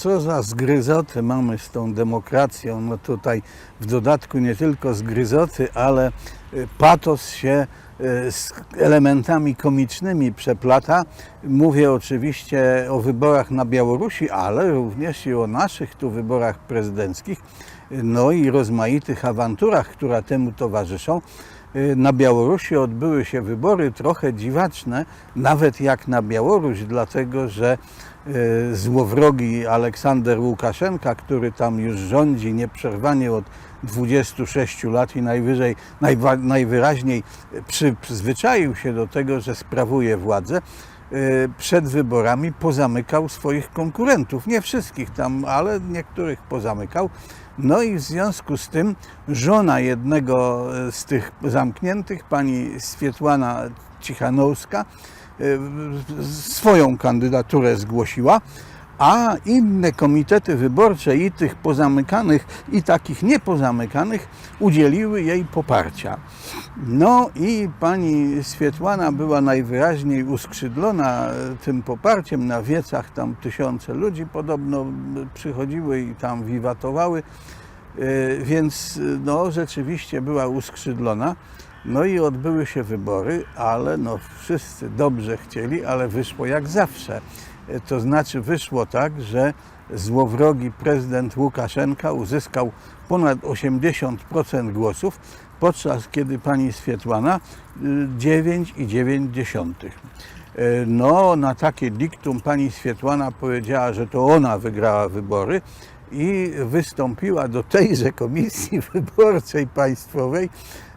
co za zgryzoty mamy z tą demokracją. No tutaj w dodatku nie tylko zgryzoty, ale y, patos się y, z elementami komicznymi przeplata. Mówię oczywiście o wyborach na Białorusi, ale również i o naszych tu wyborach prezydenckich, no i rozmaitych awanturach, które temu towarzyszą. Y, Na Białorusi odbyły się wybory trochę dziwaczne, nawet jak na Białoruś, dlatego że złowrogi Aleksander Łukaszenka, który tam już rządzi nieprzerwanie od 26 lat i najwyżej, najwa, najwyraźniej przy, przyzwyczaił się do tego, że sprawuje władzę, y, przed wyborami pozamykał swoich konkurentów. Nie wszystkich tam, ale niektórych pozamykał. No i w związku z tym żona jednego e, z tych zamkniętych, pani Swietłana Cichanowska, swoją kandydaturę zgłosiła, a inne komitety wyborcze i tych pozamykanych, i takich niepozamykanych udzieliły jej poparcia. No i pani Swietłana była najwyraźniej uskrzydlona e, tym poparciem. Na wiecach tam tysiące ludzi podobno przychodziły i tam wiwatowały. E, Więc e, no, rzeczywiście była uskrzydlona. No i odbyły się wybory, ale no, wszyscy dobrze chcieli, ale wyszło jak zawsze. E, To znaczy wyszło tak, że złowrogi prezydent Łukaszenka uzyskał ponad 80% głosów, podczas kiedy pani Swietłana y, 9,9. E, No, na takie diktum pani Swietłana powiedziała, że to ona wygrała wybory i wystąpiła do tejże komisji wyborczej państwowej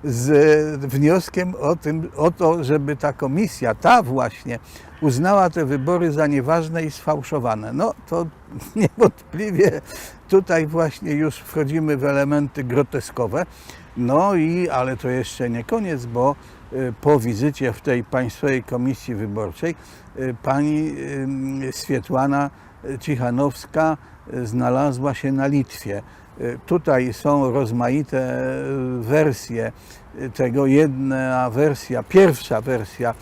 z wnioskiem o, tym, o to, żeby ta komisja, ta właśnie, uznała te wybory za nieważne i sfałszowane. No to niewątpliwie tutaj właśnie już wchodzimy w elementy groteskowe. No i, ale to jeszcze nie koniec, bo y, po wizycie w tej Państwowej Komisji Wyborczej y, pani Swietłana Cichanowska y, znalazła się na Litwie. Y, Tutaj są rozmaite y, wersje y, tego. Jedna wersja, pierwsza wersja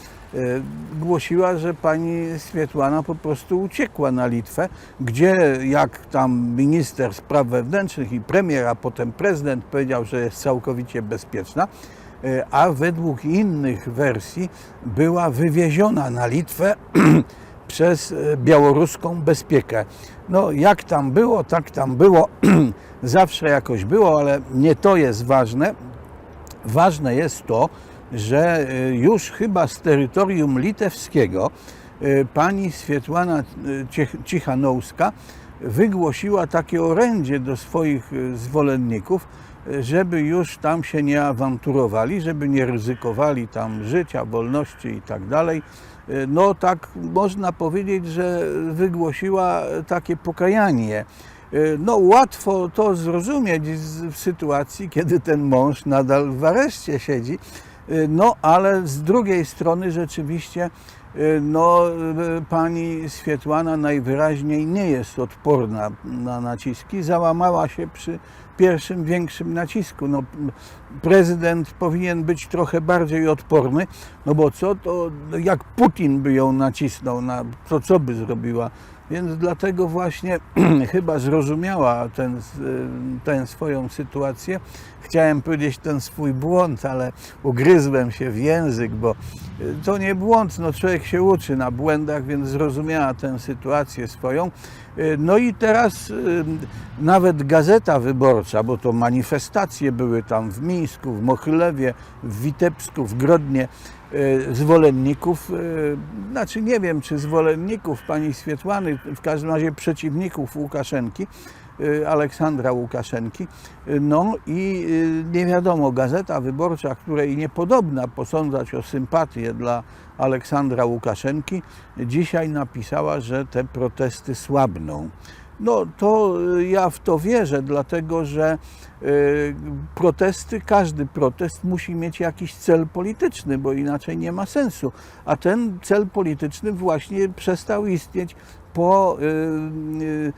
głosiła, że pani Swietłana po prostu uciekła na Litwę, gdzie jak tam minister spraw wewnętrznych i premier, a potem prezydent powiedział, że jest całkowicie bezpieczna, a według innych wersji była wywieziona na Litwę przez e, białoruską bezpiekę. No jak tam było, tak tam było, zawsze jakoś było, ale nie to jest ważne. Ważne jest to, że e, już chyba z terytorium litewskiego e, pani Swietłana Cichanowska wygłosiła takie orędzie do swoich zwolenników, żeby już tam się nie awanturowali, żeby nie ryzykowali tam życia, wolności i tak dalej. No tak można powiedzieć, że wygłosiła takie pokajanie. E, No łatwo to zrozumieć w sytuacji, kiedy ten mąż nadal w areszcie siedzi. E, No ale z drugiej strony rzeczywiście e, no, pani Swietłana najwyraźniej nie jest odporna na naciski. Załamała się przy pierwszym większym nacisku. No, prezydent powinien być trochę bardziej odporny, no bo co to, jak Putin by ją nacisnął, na, to co by zrobiła? Więc dlatego właśnie chyba zrozumiała ten, tę swoją sytuację. Chciałem powiedzieć ten swój błąd, ale ugryzłem się w język, bo y, to nie błąd, no człowiek się uczy na błędach, więc zrozumiała tę sytuację swoją. Y, No i teraz y, nawet Gazeta Wyborcza, bo to manifestacje były tam w Mińsku, w Mochylewie, w Witebsku, w Grodnie, y, zwolenników, y, znaczy nie wiem czy zwolenników pani Swietłany, w każdym razie przeciwników Łukaszenki, y, Aleksandra Łukaszenki. No i nie wiadomo, Gazeta Wyborcza, której niepodobna posądzać o sympatię dla Aleksandra Łukaszenki, dzisiaj napisała, że te protesty słabną. No to y, ja w to wierzę, dlatego że y, protesty, każdy protest musi mieć jakiś cel polityczny, bo inaczej nie ma sensu. A ten cel polityczny właśnie przestał istnieć po, y,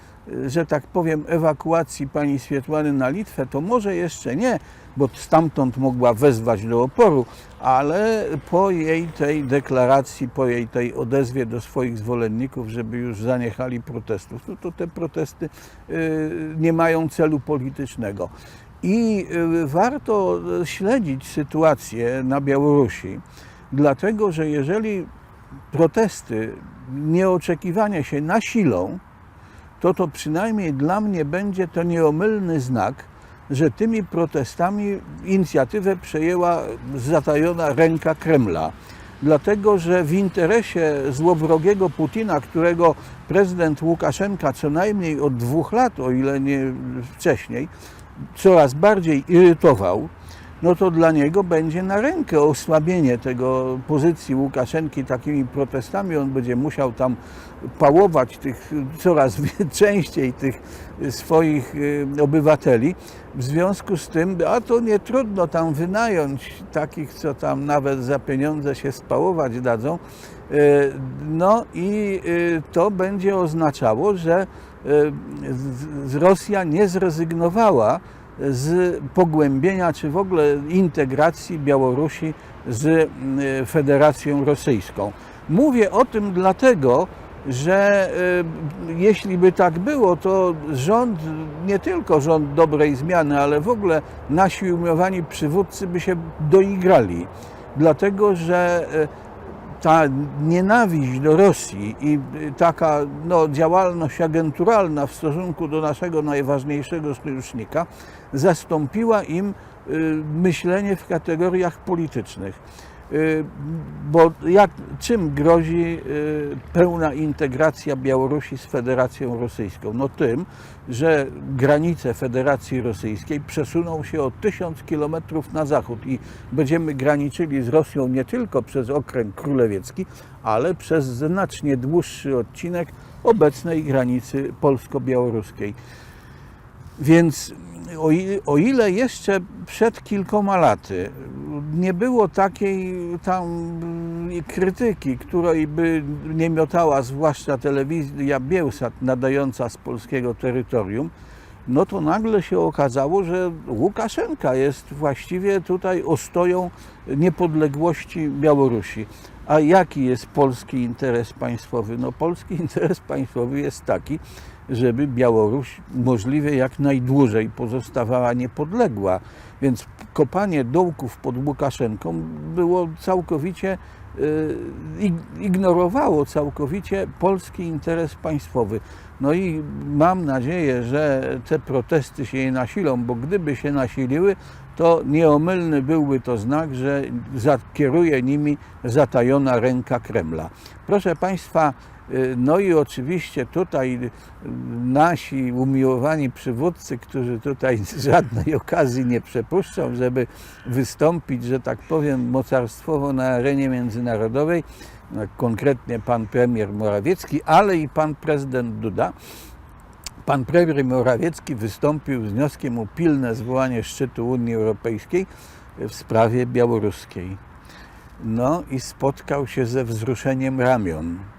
że tak powiem, ewakuacji pani Swietłany na Litwę, to może jeszcze nie, bo stamtąd mogła wezwać do oporu, ale po jej tej deklaracji, po jej tej odezwie do swoich zwolenników, żeby już zaniechali protestów, no to te protesty y, nie mają celu politycznego. I y, warto śledzić sytuację na Białorusi, dlatego że jeżeli protesty nieoczekiwanie się nasilą, to to przynajmniej dla mnie będzie to nieomylny znak, że tymi protestami inicjatywę przejęła zatajona ręka Kremla. Dlatego, że w interesie złowrogiego Putina, którego prezydent Łukaszenka co najmniej od dwóch lat, o ile nie wcześniej, coraz bardziej irytował, no to dla niego będzie na rękę osłabienie tego pozycji Łukaszenki takimi protestami. On będzie musiał tam pałować tych coraz częściej tych swoich y, obywateli. W związku z tym, a to nie trudno tam wynająć takich, co tam nawet za pieniądze się spałować dadzą. Y, No i y, to będzie oznaczało, że Rosja nie zrezygnowała z pogłębienia czy w ogóle integracji Białorusi z y, Federacją Rosyjską. Mówię o tym dlatego, że y, jeśli by tak było, to rząd, nie tylko rząd dobrej zmiany, ale w ogóle nasi umiłowani przywódcy by się doigrali. Dlatego, że y, ta nienawiść do Rosji i y, taka no, działalność agenturalna w stosunku do naszego najważniejszego sojusznika zastąpiła im y, myślenie w kategoriach politycznych. Y, Bo jak, czym grozi y, pełna integracja Białorusi z Federacją Rosyjską? No tym, że granice Federacji Rosyjskiej przesuną się o tysiąc kilometrów na zachód i będziemy graniczyli z Rosją nie tylko przez okręg królewiecki, ale przez znacznie dłuższy odcinek obecnej granicy polsko-białoruskiej. Więc o, ile jeszcze przed kilkoma laty nie było takiej tam mm, krytyki, której by nie miotała zwłaszcza telewizja Bielsat nadająca z polskiego terytorium, no to nagle się okazało, że Łukaszenka jest właściwie tutaj ostoją niepodległości Białorusi. A jaki jest polski interes państwowy? No polski interes państwowy jest taki, żeby Białoruś możliwie jak najdłużej pozostawała niepodległa. Więc kopanie dołków pod Łukaszenką było całkowicie, y, ig- ignorowało całkowicie polski interes państwowy. No i mam nadzieję, że te protesty się nie nasilą, bo gdyby się nasiliły, to nieomylny byłby to znak, że zakieruje nimi zatajona ręka Kremla. Proszę Państwa, no i oczywiście tutaj y, nasi umiłowani przywódcy, którzy tutaj żadnej okazji nie przepuszczą, żeby wystąpić, że tak powiem, mocarstwowo na arenie międzynarodowej, no, konkretnie pan premier Morawiecki, ale i pan prezydent Duda. Pan premier Morawiecki wystąpił z wnioskiem o pilne zwołanie szczytu Unii Europejskiej w sprawie białoruskiej. No i spotkał się ze wzruszeniem ramion.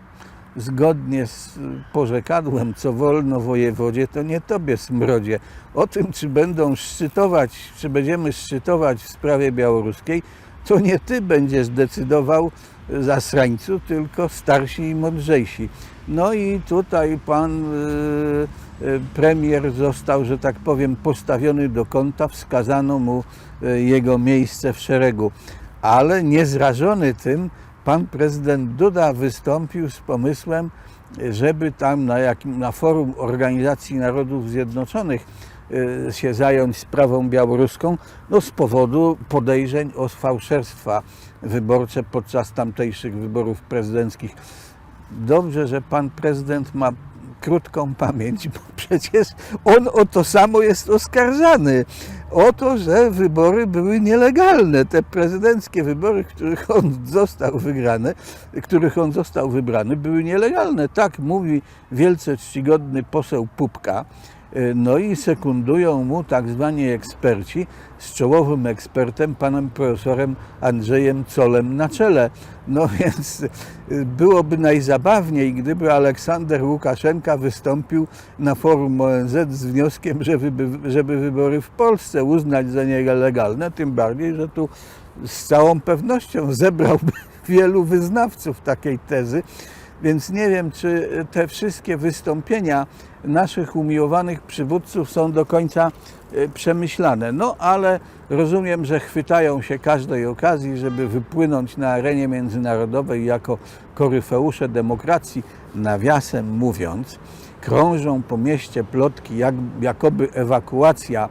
Zgodnie z porzekadłem, co wolno wojewodzie, to nie tobie smrodzie. O tym, czy będą szczytować, czy będziemy szczytować w sprawie białoruskiej, to nie ty będziesz decydował zasrańcu, tylko starsi i mądrzejsi. No i tutaj pan y, y, premier został, że tak powiem, postawiony do kąta, wskazano mu y, jego miejsce w szeregu. Ale niezrażony tym, pan prezydent Duda wystąpił z pomysłem, żeby tam na, jakim, na forum Organizacji Narodów Zjednoczonych y, się zająć sprawą białoruską, no z powodu podejrzeń o fałszerstwa wyborcze podczas tamtejszych wyborów prezydenckich. Dobrze, że pan prezydent ma krótką pamięć, bo przecież on o to samo jest oskarżany. O to, że wybory były nielegalne. Te prezydenckie wybory, których on został wygrany, których on został wybrany, były nielegalne. Tak mówi wielce czcigodny poseł Pupka. Y, No i sekundują mu tak zwani eksperci z czołowym ekspertem, panem profesorem Andrzejem Colem na czele. No więc y, byłoby najzabawniej, gdyby Aleksander Łukaszenka wystąpił na forum ONZ z wnioskiem, żeby, żeby wybory w Polsce uznać za nielegalne, tym bardziej, że tu z całą pewnością zebrałby wielu wyznawców takiej tezy. Więc nie wiem, czy te wszystkie wystąpienia naszych umiłowanych przywódców są do końca e, przemyślane. No ale rozumiem, że chwytają się każdej okazji, żeby wypłynąć na arenie międzynarodowej jako koryfeusze demokracji. Nawiasem mówiąc, krążą po mieście plotki, jak, jakoby ewakuacja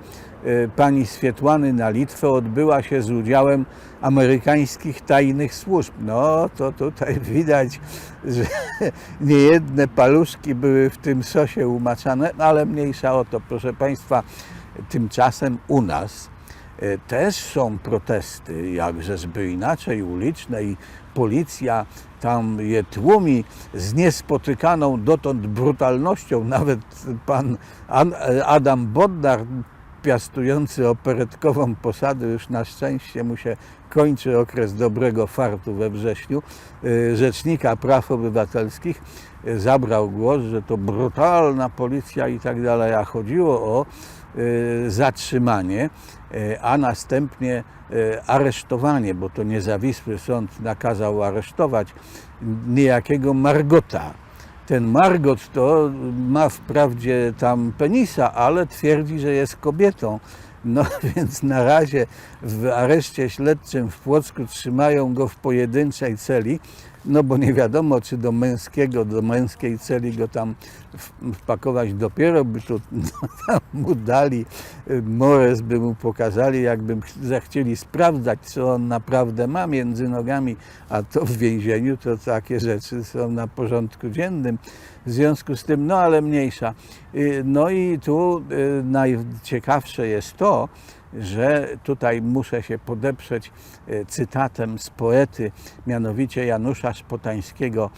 pani Swietłany na Litwę odbyła się z udziałem amerykańskich tajnych służb. No to tutaj widać, że niejedne paluszki były w tym sosie umaczane, no, ale mniejsza o to, proszę Państwa. Tymczasem u nas e, też są protesty, jakżeżby inaczej, uliczne i policja tam je tłumi z niespotykaną dotąd brutalnością. Nawet pan An- Adam Bodnar, piastujący operetkową posadę, już na szczęście mu się kończy okres dobrego fartu we wrześniu, y, Rzecznika Praw Obywatelskich y, zabrał głos, że to brutalna policja i tak dalej, a chodziło o y, zatrzymanie, a następnie aresztowanie, bo to niezawisły sąd nakazał aresztować niejakiego Margota. Ten Margot to ma wprawdzie tam penisa, ale twierdzi, że jest kobietą. No więc na razie w areszcie śledczym w Płocku trzymają go w pojedynczej celi, no bo nie wiadomo, czy do męskiego, do męskiej celi go tam wpakować dopiero by tu tam mu dali, y, mores by mu pokazali, jakby ch- zechcieli sprawdzać, co on naprawdę ma między nogami, a to w więzieniu to takie rzeczy są na porządku dziennym. W związku z tym, no ale mniejsza. Y, No i tu y, najciekawsze jest to, że tutaj muszę się podeprzeć y, cytatem z poety, mianowicie Janusza Szpotańskiego,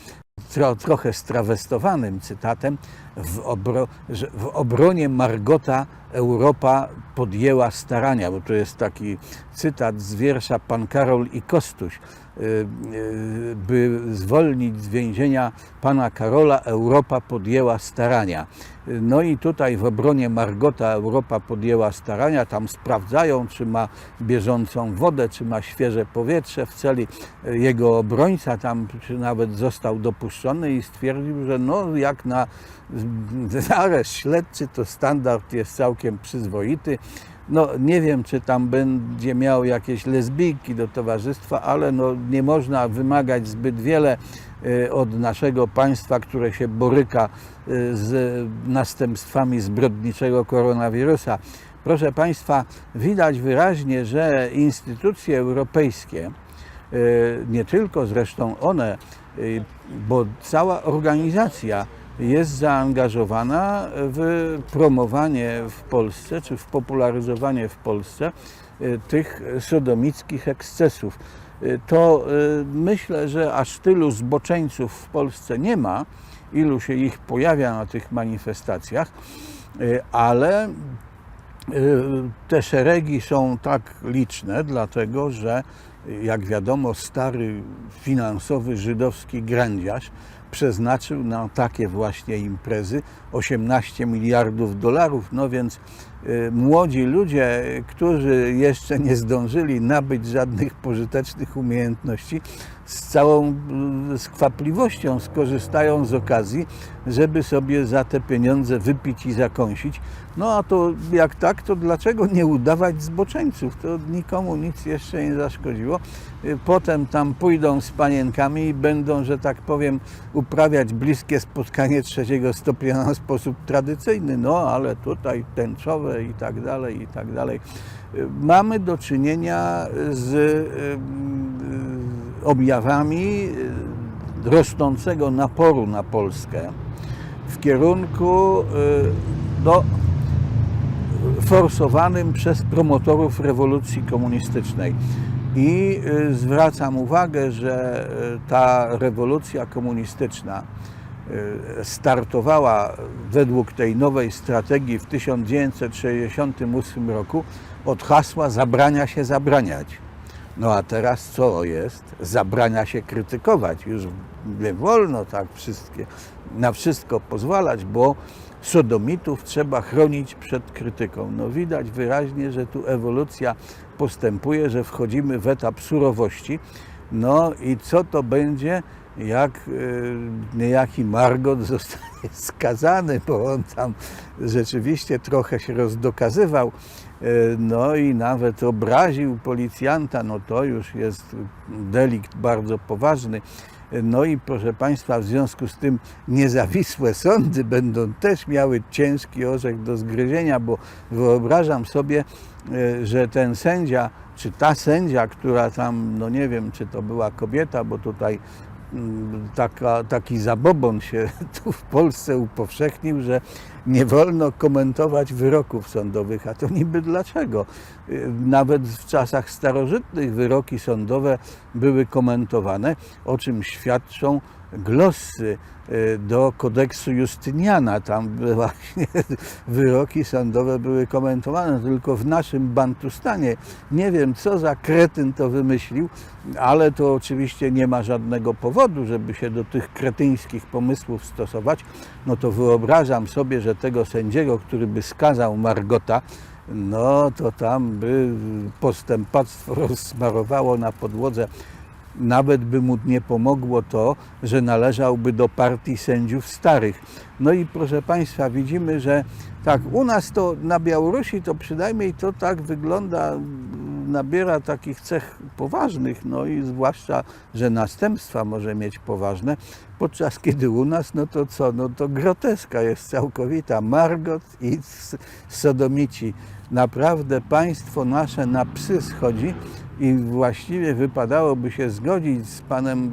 tro, trochę strawestowanym cytatem, w, obro, w obronie Margota Europa podjęła starania, bo to jest taki cytat z wiersza Pan Karol i Kostuś, by zwolnić z więzienia pana Karola, Europa podjęła starania. No i tutaj w obronie Margota Europa podjęła starania, tam sprawdzają, czy ma bieżącą wodę, czy ma świeże powietrze w celi. Jego obrońca tam czy nawet został dopuszczony i stwierdził, że no jak na areszt śledczy to standard jest całkiem przyzwoity. No nie wiem, czy tam będzie miał jakieś lesbijki do towarzystwa, ale no, nie można wymagać zbyt wiele e, od naszego państwa, które się boryka e, z następstwami zbrodniczego koronawirusa. Proszę Państwa, widać wyraźnie, że instytucje europejskie, e, nie tylko zresztą one, bo cała organizacja jest zaangażowana w promowanie w Polsce, czy w popularyzowanie w Polsce e, tych sodomickich ekscesów. E, To e, myślę, że aż tylu zboczeńców w Polsce nie ma, ilu się ich pojawia na tych manifestacjach, ale Y, te szeregi są tak liczne, dlatego że, jak wiadomo, stary finansowy żydowski grandziarz przeznaczył na takie właśnie imprezy 18 miliardów dolarów. No więc młodzi ludzie, którzy jeszcze nie zdążyli nabyć żadnych pożytecznych umiejętności, z całą y, skwapliwością skorzystają z okazji, żeby sobie za te pieniądze wypić i zakąsić. No a to jak tak, to dlaczego nie udawać zboczeńców? To nikomu nic jeszcze nie zaszkodziło. Y, Potem tam pójdą z panienkami i będą, że tak powiem, uprawiać bliskie spotkanie trzeciego stopnia na sposób tradycyjny. No ale tutaj tęczowe i tak dalej, i tak dalej. Mamy do czynienia z objawami rosnącego naporu na Polskę w kierunku y, no, forsowanym przez promotorów rewolucji komunistycznej. I zwracam uwagę, że ta rewolucja komunistyczna startowała według tej nowej strategii w 1968 roku od hasła zabrania się zabraniać. No a teraz co jest? Zabrania się krytykować. Już nie wolno tak wszystkie, na wszystko pozwalać, bo sodomitów trzeba chronić przed krytyką. No widać wyraźnie, że tu ewolucja postępuje, że wchodzimy w etap surowości. No i co to będzie, jak y, niejaki Margot zostanie skazany, bo on tam rzeczywiście trochę się rozdokazywał, y, no i nawet obraził policjanta, no to już jest delikt bardzo poważny. No i proszę Państwa, w związku z tym niezawisłe sądy będą też miały ciężki orzech do zgryzienia, bo wyobrażam sobie, e, że ten sędzia, czy ta sędzia, która tam, no nie wiem, czy to była kobieta, bo tutaj taka, taki zabobon się tu w Polsce upowszechnił, że nie wolno komentować wyroków sądowych. A to niby dlaczego? Y, Nawet w czasach starożytnych wyroki sądowe były komentowane, o czym świadczą glossy y, do kodeksu Justyniana. Tam właśnie wyroki sądowe były komentowane, tylko w naszym Bantustanie. Nie wiem, co za kretyn to wymyślił, ale to oczywiście nie ma żadnego powodu, żeby się do tych kretyńskich pomysłów stosować. No to wyobrażam sobie, że tego sędziego, który by skazał Margota, no to tam by postępactwo rozsmarowało na podłodze. Nawet by mu nie pomogło to, że należałby do partii sędziów starych. No i proszę Państwa, widzimy, że tak, u nas to na Białorusi to przynajmniej to tak wygląda, nabiera takich cech poważnych, no i zwłaszcza, że następstwa może mieć poważne, podczas kiedy u nas, no to co, no to groteska jest całkowita. Margot i sodomici. Naprawdę państwo nasze na psy schodzi i właściwie wypadałoby się zgodzić z panem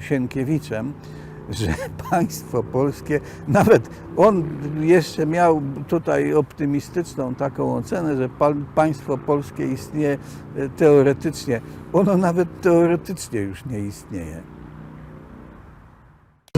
Sienkiewiczem, że państwo polskie, nawet on jeszcze miał tutaj optymistyczną taką ocenę, że pa- państwo polskie istnieje e, teoretycznie. Ono nawet teoretycznie już nie istnieje.